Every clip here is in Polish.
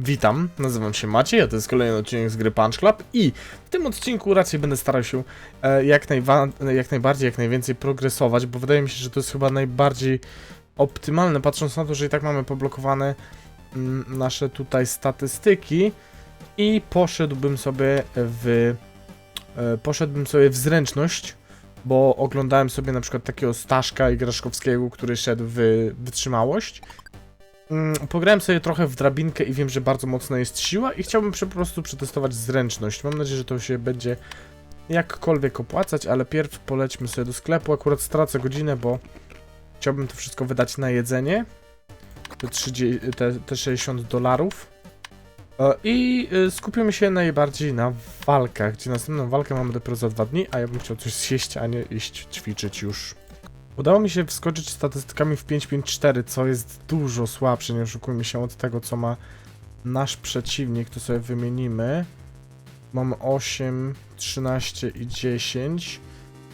Witam, nazywam się Maciej, a to jest kolejny odcinek z gry Punch Club i w tym odcinku raczej będę starał się e, jak, jak najbardziej, jak najwięcej progresować, bo wydaje mi się, że to jest chyba najbardziej optymalne, patrząc na to, że i tak mamy poblokowane mm, nasze tutaj statystyki i poszedłbym sobie w e, poszedłbym sobie w zręczność, bo oglądałem sobie na przykład takiego Staszka Igraszkowskiego, który szedł w wytrzymałość Pograłem sobie trochę w drabinkę i wiem, że bardzo mocna jest siła i chciałbym po prostu przetestować zręczność. Mam nadzieję, że to się będzie jakkolwiek opłacać, ale pierw polećmy sobie do sklepu. Akurat stracę godzinę, bo chciałbym to wszystko wydać na jedzenie. Te, 30, te, te 60 dolarów. E, I y, skupimy się najbardziej na walkach, gdzie następną walkę mamy dopiero za dwa dni, a ja bym chciał coś zjeść, a nie iść ćwiczyć już. Udało mi się wskoczyć statystykami w 5.5.4, co jest dużo słabsze, nie oszukujmy się, od tego, co ma nasz przeciwnik, to sobie wymienimy. Mamy 8, 13 i 10.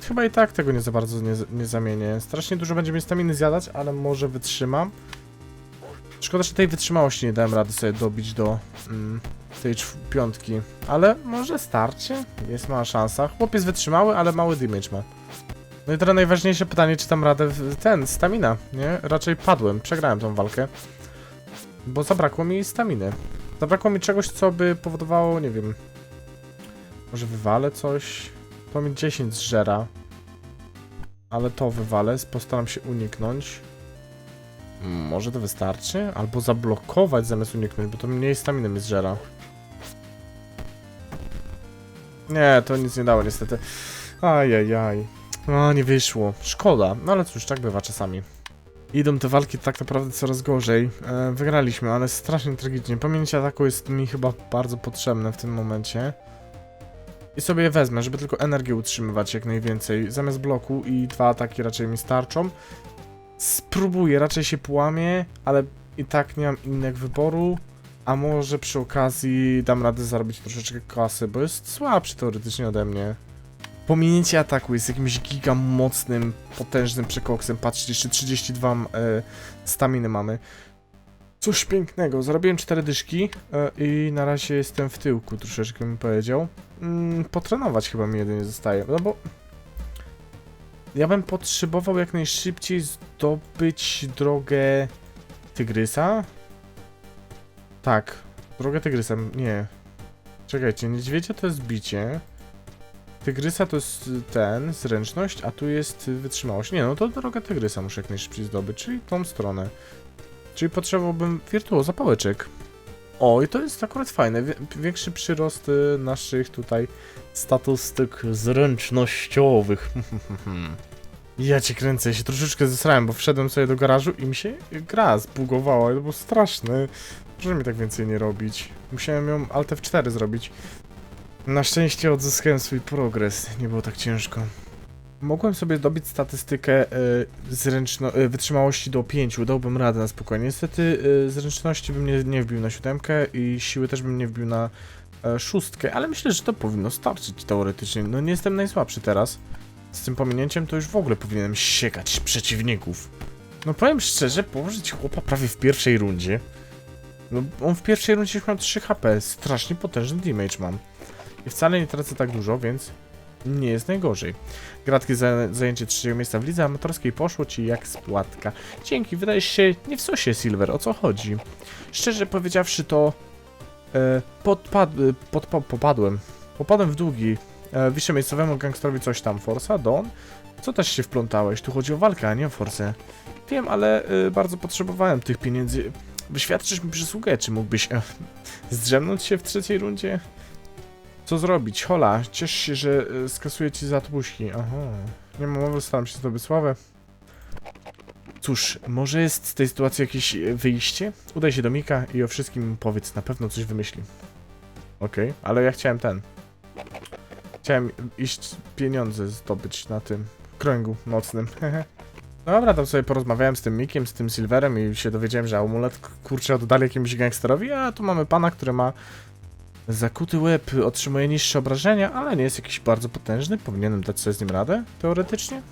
Chyba i tak tego nie za bardzo nie, nie zamienię. Strasznie dużo będzie mi staminy zjadać, ale może wytrzymam. Szkoda, że tej wytrzymałości nie dałem rady sobie dobić do mm, tej piątki. Ale może starczy? Jest mała szansa. Chłopiec wytrzymały, ale mały damage ma. No i teraz najważniejsze pytanie, czy tam radę ten, stamina, nie? Raczej padłem, przegrałem tą walkę. Bo zabrakło mi staminy. Zabrakło mi czegoś, co by powodowało, nie wiem... Może wywalę coś? To mi 10 zżera. Ale to wywalę, postaram się uniknąć. Może to wystarczy? Albo zablokować zamiast uniknąć, bo to mniej staminy mi zżera. Nie, to nic nie dało niestety. Ajajaj. No, nie wyszło. Szkoda, no ale cóż, tak bywa czasami. Idą te walki tak naprawdę coraz gorzej. E, wygraliśmy, ale strasznie tragicznie. Pamięć ataku jest mi chyba bardzo potrzebne w tym momencie. I sobie je wezmę, żeby tylko energię utrzymywać jak najwięcej. Zamiast bloku i dwa ataki raczej mi starczą. Spróbuję, raczej się połamię, ale i tak nie mam innego wyboru. A może przy okazji dam radę zarobić troszeczkę kasy, bo jest słabszy teoretycznie ode mnie. Pominięcie ataku jest jakimś giga mocnym, potężnym przekoksem. Patrzcie, jeszcze 32 e, staminy mamy. Coś pięknego. Zarobiłem 4 dyszki e, i na razie jestem w tyłku, troszeczkę bym powiedział. Mm, potrenować chyba mi jedynie zostaje, no bo... Ja bym potrzebował jak najszybciej zdobyć drogę Tygrysa. Tak, drogę Tygrysa, nie. Czekajcie, niedźwiedzia to jest bicie. Tygrysa to jest ten, zręczność, a tu jest wytrzymałość. Nie, no to drogę tygrysa muszę jak najszybciej zdobyć, czyli tą stronę. Czyli potrzebowałbym wirtuoza pałeczek. O, i to jest akurat fajne. Większy przyrost y, naszych tutaj statystyk zręcznościowych. ja cię kręcę, ja się troszeczkę zesrałem, bo wszedłem sobie do garażu i mi się gra zbugowała. To było straszne. Proszę mi tak więcej nie robić. Musiałem ją Alt F4 zrobić. Na szczęście odzyskałem swój progres, nie było tak ciężko. Mogłem sobie dobić statystykę y, zręczno, y, wytrzymałości do 5, dałbym radę na spokojnie. Niestety y, zręczności bym nie, nie wbił na siódemkę i siły też bym nie wbił na e, szóstkę, ale myślę, że to powinno starczyć teoretycznie. No nie jestem najsłabszy teraz. Z tym pominięciem to już w ogóle powinienem siekać przeciwników. No powiem szczerze, położyć chłopa prawie w pierwszej rundzie. No on w pierwszej rundzie już miał 3 HP, strasznie potężny damage mam. I wcale nie tracę tak dużo, więc nie jest najgorzej. Gratki za zajęcie trzeciego miejsca w lidze amatorskiej poszło ci jak spłatka. Dzięki, wydajesz się nie w sosie, Silver, o co chodzi? Szczerze powiedziawszy to e, podpad, podpa, popadłem. Popadłem w długi. E, miejscowemu gangstrowi coś tam, Forsa, Don? Co też się wplątałeś? Tu chodzi o walkę, a nie o forsę. Wiem, ale e, bardzo potrzebowałem tych pieniędzy. Wyświadczysz mi przysługę, czy mógłbyś e, zdrzemnąć się w trzeciej rundzie? Co zrobić? Hola, ciesz się, że y, skasuję ci za tłuszki. Aha. Nie ma mowy, staram się zdobyć sławę. Cóż, może jest z tej sytuacji jakieś y, wyjście? Udaj się do Mika i o wszystkim powiedz, na pewno coś wymyśli. Okej, ale ja chciałem ten. Chciałem iść pieniądze zdobyć na tym kręgu nocnym. Dobra, tam sobie porozmawiałem z tym Mikiem, z tym Silverem i się dowiedziałem, że amulet kurczę oddali jakiemuś gangsterowi, a tu mamy pana, który ma Zakuty łeb otrzymuje niższe obrażenia, ale nie jest jakiś bardzo potężny. Powinienem dać sobie z nim radę, teoretycznie.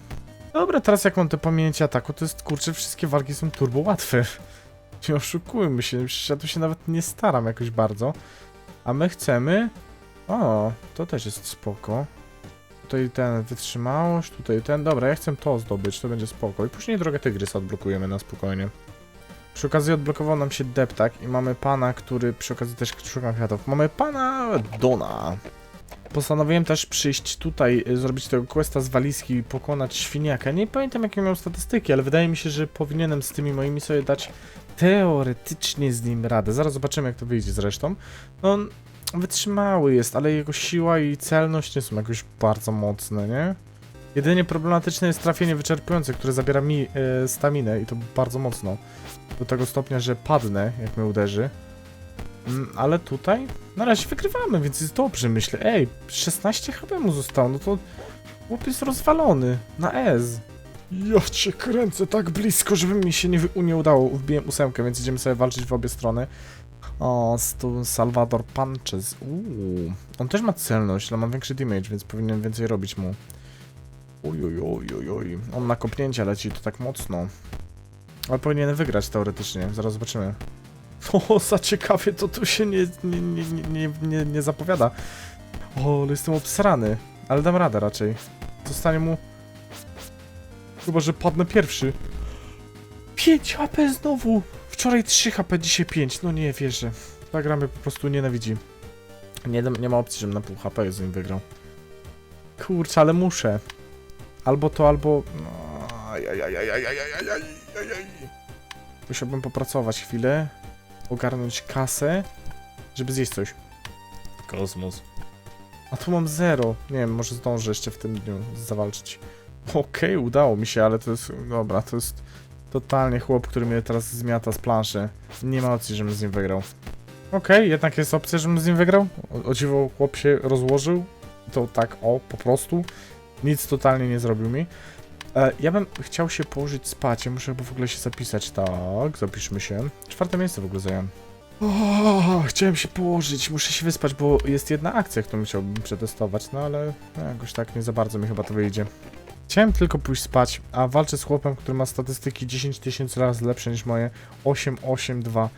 Dobra, teraz jak mam te pamięci ataku, to jest kurczę, wszystkie walki są turbo łatwe. Nie oszukujmy się, ja tu się nawet nie staram jakoś bardzo. A my chcemy... O, to też jest spoko. Tutaj ten wytrzymałość, tutaj ten... Dobra, ja chcę to zdobyć, to będzie spoko. I później drogę tygrysa odblokujemy na spokojnie. Przy okazji odblokował nam się deptak i mamy pana, który przy okazji też szuka kwiatów. Mamy pana Dona. Postanowiłem też przyjść tutaj, y, zrobić tego questa z walizki i pokonać świniaka. Nie pamiętam jakie miał statystyki, ale wydaje mi się, że powinienem z tymi moimi sobie dać teoretycznie z nim radę. Zaraz zobaczymy jak to wyjdzie zresztą. No, on wytrzymały jest, ale jego siła i celność nie są jakoś bardzo mocne, nie? Jedynie problematyczne jest trafienie wyczerpujące, które zabiera mi e, staminę i to bardzo mocno. Do tego stopnia, że padnę, jak mnie uderzy. Mm, ale tutaj na razie wygrywamy, więc jest dobrze, myślę. Ej, 16 HP mu zostało, no to chłop jest rozwalony na S. Ja cię kręcę tak blisko, żeby mi się nie, nie udało. Wbiłem ósemkę, więc idziemy sobie walczyć w obie strony. O, tu Salvador Punches. Uuu. On też ma celność, ale ma większy damage, więc powinien więcej robić mu. Oj, oj, oj, oj, oj. On na kopnięcia leci to tak mocno. Ale powinien wygrać teoretycznie, zaraz zobaczymy. O, za ciekawie to tu się nie, nie, nie, nie, nie, nie, zapowiada. O, ale jestem obsrany. Ale dam radę raczej. Zostanie mu... Chyba, że padnę pierwszy. 5 HP znowu! Wczoraj 3 HP, dzisiaj 5. No nie wierzę. Ta gra mnie po prostu nienawidzi. Nie, nie ma opcji, żebym na pół HP z nim wygrał. Kurczę, ale muszę. Albo to, albo... Musiałbym popracować chwilę, ogarnąć kasę, żeby zjeść coś. Kosmos. A tu mam zero. Nie wiem, może zdążę jeszcze w tym dniu zawalczyć. Okej, okay, udało mi się, ale to jest... Dobra, to jest totalnie chłop, który mnie teraz zmiata z planszy. Nie ma opcji, żebym z nim wygrał. Okej, okay, jednak jest opcja, żebym z nim wygrał. O, o dziwo, chłop się rozłożył. To tak, o, po prostu. Nic totalnie nie zrobił mi. E, ja bym chciał się położyć spać. Ja muszę w ogóle się zapisać. Tak, zapiszmy się. Czwarte miejsce w ogóle zająłem. O, chciałem się położyć, muszę się wyspać, bo jest jedna akcja, którą chciałbym przetestować, no ale no, jakoś tak nie za bardzo mi chyba to wyjdzie. Chciałem tylko pójść spać, a walczę z chłopem, który ma statystyki 10 tysięcy razy lepsze niż moje 882.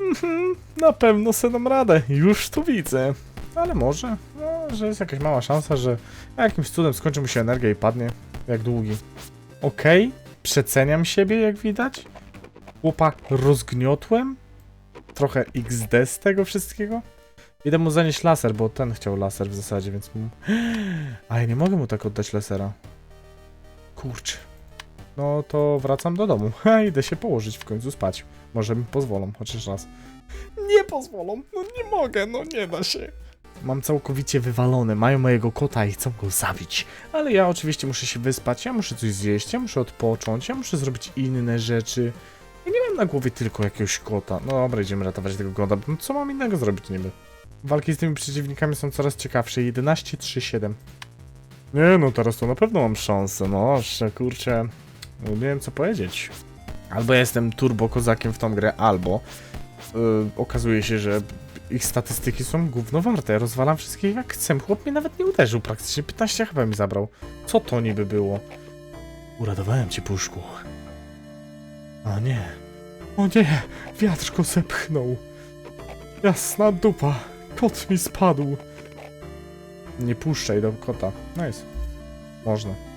Mhm, na pewno sobie dam radę, już tu widzę. Ale może, no, że jest jakaś mała szansa, że jakimś cudem skończy mu się energia i padnie, jak długi. Okej, przeceniam siebie, jak widać. Chłopa rozgniotłem. Trochę XD z tego wszystkiego. Idę mu zanieść laser, bo ten chciał laser w zasadzie, więc mu... A ja nie mogę mu tak oddać lasera. Kurczę. No to wracam do domu. Idę się położyć w końcu spać. Może mi pozwolą, chociaż raz. Nie pozwolą, no nie mogę, no nie da się. Mam całkowicie wywalone, mają mojego kota i chcą go zabić. Ale ja oczywiście muszę się wyspać, ja muszę coś zjeść, ja muszę odpocząć, ja muszę zrobić inne rzeczy. Ja nie mam na głowie tylko jakiegoś kota. No dobra, idziemy ratować tego kota, bo co mam innego zrobić niby? Walki z tymi przeciwnikami są coraz ciekawsze. 11-3-7. Nie no, teraz to na pewno mam szansę, no, jeszcze kurczę. No, nie wiem co powiedzieć. Albo jestem turbo kozakiem w tą grę, albo yy, okazuje się, że ich statystyki są gówno warte. Rozwalam wszystkich jak chcę. Chłop mnie nawet nie uderzył praktycznie. 15 chyba mi zabrał. Co to niby było? Uradowałem cię, puszku. A nie. O nie! Wiatr go zepchnął. Jasna dupa. Kot mi spadł. Nie puszczaj do kota. Nice. Można.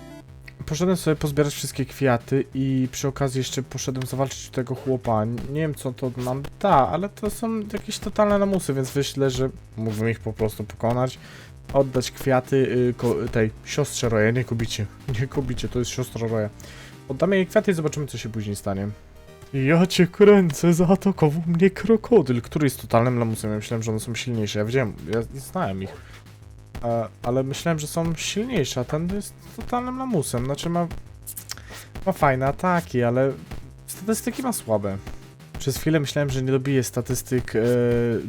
Poszedłem sobie pozbierać wszystkie kwiaty i przy okazji jeszcze poszedłem zawalczyć tego chłopa. Nie wiem co to nam da, ale to są jakieś totalne lamusy, więc myślę, że mógłbym ich po prostu pokonać. Oddać kwiaty y, ko, tej siostrze Roya, nie kobicie. Nie kobicie, to jest siostra Roya. Oddamy jej kwiaty i zobaczymy co się później stanie. Ja cię kręcę, zaatakował mnie krokodyl, który jest totalnym lamusem. Ja myślałem, że one są silniejsze. Ja wiedziałem, ja znałem ich. Ale myślałem, że są silniejsze, a ten jest totalnym lamusem. Znaczy ma... Ma fajne ataki, ale statystyki ma słabe. Przez chwilę myślałem, że nie dobiję statystyk e,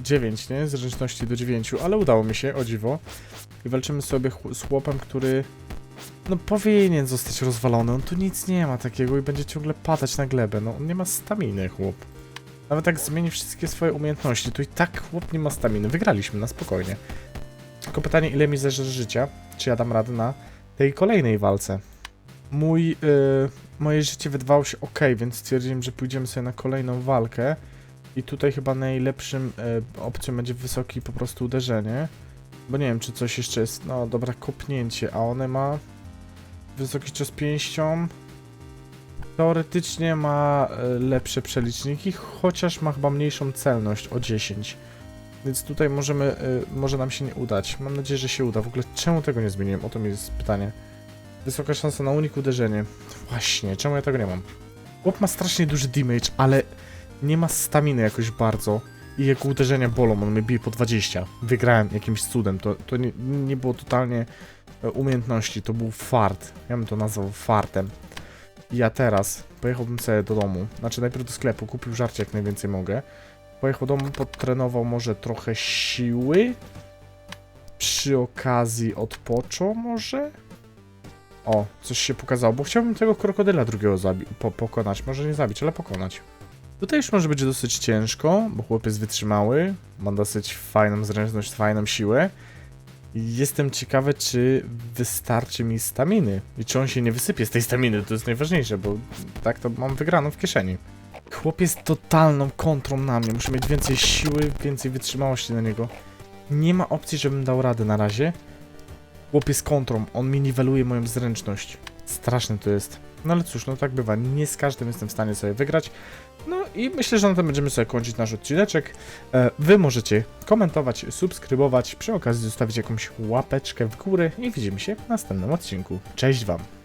9, nie? Zręczności do 9, ale udało mi się, o dziwo. I walczymy sobie z chłopem, który no powinien zostać rozwalony, on tu nic nie ma takiego i będzie ciągle padać na glebę, no on nie ma staminy, chłop. Nawet jak zmieni wszystkie swoje umiejętności, to i tak chłop nie ma staminy. Wygraliśmy na spokojnie. Tylko pytanie, ile mi zeżre życia, czy ja dam radę na tej kolejnej walce. Mój yy, moje życie wydawało się ok, więc stwierdziłem, że pójdziemy sobie na kolejną walkę. I tutaj chyba najlepszym e, opcją będzie wysokie po prostu uderzenie. Bo nie wiem, czy coś jeszcze jest. No dobra, kopnięcie, a one ma wysoki cios pięścią. Teoretycznie ma e, lepsze przeliczniki, chociaż ma chyba mniejszą celność o 10. Więc tutaj możemy, e, może nam się nie udać. Mam nadzieję, że się uda. W ogóle czemu tego nie zmieniłem? O to mi jest pytanie. Wysoka szansa na unik uderzenie. Właśnie, czemu ja tego nie mam? Chłop ma strasznie duży damage, ale nie ma staminy jakoś bardzo. I jego uderzenia bolą, on mnie bije po 20. Wygrałem jakimś cudem, to, to nie, nie było totalnie e, umiejętności, to był fart. Ja bym to nazwał fartem. I ja teraz pojechałbym sobie do domu, znaczy najpierw do sklepu, kupił żarcie jak najwięcej mogę. Pojechał do domu, podtrenował może trochę siły. Przy okazji odpoczął może? O, coś się pokazało, bo chciałbym tego krokodyla drugiego po pokonać. Może nie zabić, ale pokonać. Tutaj już może być dosyć ciężko, bo chłopiec jest wytrzymały, ma dosyć fajną zręczność, fajną siłę. Jestem ciekawy, czy wystarczy mi staminy i czy on się nie wysypie z tej staminy, to jest najważniejsze, bo tak to mam wygraną w kieszeni. Chłop jest totalną kontrą na mnie, muszę mieć więcej siły, więcej wytrzymałości na niego. Nie ma opcji, żebym dał radę na razie. Chłop jest kontrą, on mi niweluje moją zręczność. Straszne to jest. No ale cóż, no tak bywa, nie z każdym jestem w stanie sobie wygrać. No i myślę, że na tym będziemy sobie kończyć nasz odcineczek. E, Wy możecie komentować, subskrybować, przy okazji zostawić jakąś łapeczkę w górę i widzimy się w następnym odcinku. Cześć Wam!